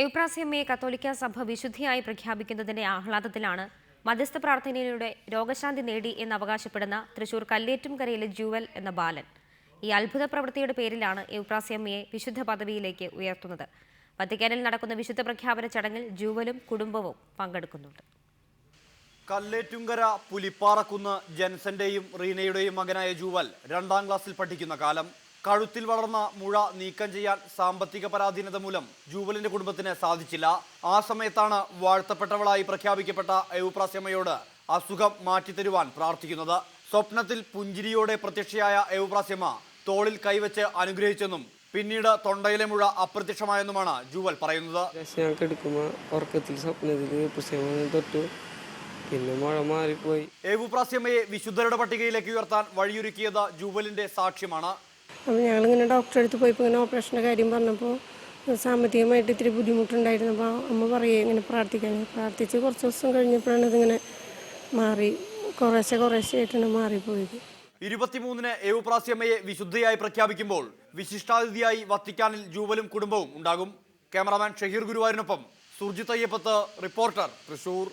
എവുപ്രാസ്യമ്മയെ കത്തോലിക്ക സഭ വിശുദ്ധിയായി പ്രഖ്യാപിക്കുന്നതിന്റെ ആഹ്ലാദത്തിലാണ് മധ്യസ്ഥ പ്രാർത്ഥനയിലൂടെ രോഗശാന്തി നേടി എന്ന് അവകാശപ്പെടുന്ന തൃശൂർ കല്ലേറ്റുംകരയിലെ ജുവൽ എന്ന ബാലൻ. ഈ അത്ഭുത പ്രവൃത്തിയുടെ പേരിലാണ് എബ്രാസിയമ്മയെ വിശുദ്ധ പദവിയിലേക്ക് ഉയർത്തുന്നത്. വത്തിക്കാനിൽ നടക്കുന്ന വിശുദ്ധ പ്രഖ്യാപന ചടങ്ങിൽ ജുവലും കുടുംബവും പങ്കെടുക്കുന്നുണ്ട്. കല്ലേറ്റുങ്കര പുലിപ്പാറക്കുന്ന് ജെൻസന്റെയും റീനയുടെയും മകനായ ജൂവൽ രണ്ടാം ക്ലാസ്സിൽ പഠിക്കുന്ന കാലം കഴുത്തിൽ വളർന്ന മുഴ നീക്കം ചെയ്യാൻ സാമ്പത്തിക പരാധീനത മൂലം ജൂവലിന്റെ കുടുംബത്തിന് സാധിച്ചില്ല. ആ സമയത്താണ് വാഴ്ത്തപ്പെട്ടവളായി പ്രഖ്യാപിക്കപ്പെട്ട എവുപ്രാസ്യമ്മയോട് അസുഖം മാറ്റിത്തരുവാൻ പ്രാർത്ഥിക്കുന്നത്. സ്വപ്നത്തിൽ പുഞ്ചിരിയോടെ പ്രത്യക്ഷയായ എവുപ്രാസ്യമ്മ തോളിൽ കൈവച്ച് അനുഗ്രഹിച്ചെന്നും പിന്നീട് തൊണ്ടയിലെ മുഴ അപ്രത്യക്ഷമായെന്നുമാണ് ജൂവൽ പറയുന്നത്. ശേഷം ഞാൻ കിടക്കുമ്പോൾ ഉറക്കത്തിൽ സ്വപ്നത്തിൽ തൊട്ടു. പിന്നെ മഴ മാറിപ്പോയി. ഏവുപ്രാസ്യമ്മയെ വിശുദ്ധരുടെ പട്ടികയിലേക്ക് ഉയർത്താൻ വഴിയൊരുക്കിയത് ജൂവലിന്റെ സാക്ഷ്യമാണ്. അപ്പോൾ ഞങ്ങളിങ്ങനെ ഡോക്ടറെ അടുത്ത് പോയപ്പോൾ ഇങ്ങനെ ഓപ്പറേഷന്റെ കാര്യം പറഞ്ഞപ്പോൾ സാമ്പത്തികമായിട്ട് ഇത്തിരി ബുദ്ധിമുട്ടുണ്ടായിരുന്നു. അപ്പോൾ അമ്മ പറയുക ഇങ്ങനെ പ്രാർത്ഥിക്കാൻ. പ്രാർത്ഥിച്ച് കുറച്ച് ദിവസം കഴിഞ്ഞപ്പോഴാണ് ഇതിങ്ങനെ മാറി. കുറേശ്ശെ കുറേശ്ശെ ആയിട്ടാണ് മാറിപ്പോയത്. ഇരുപത്തിമൂന്നിന് ഏവുപ്രാസ്യമ്മയെ വിശുദ്ധയായി പ്രഖ്യാപിക്കുമ്പോൾ വിശിഷ്ടാതിഥിയായി വത്തിക്കാനിൽ ജൂവലും കുടുംബവും ഉണ്ടാകും. ക്യാമറാമാൻ ഷഹീർ ഗുരുവായൂരിനൊപ്പം സുർജിത് അയ്യപ്പത്ത് റിപ്പോർട്ടർ തൃശൂർ.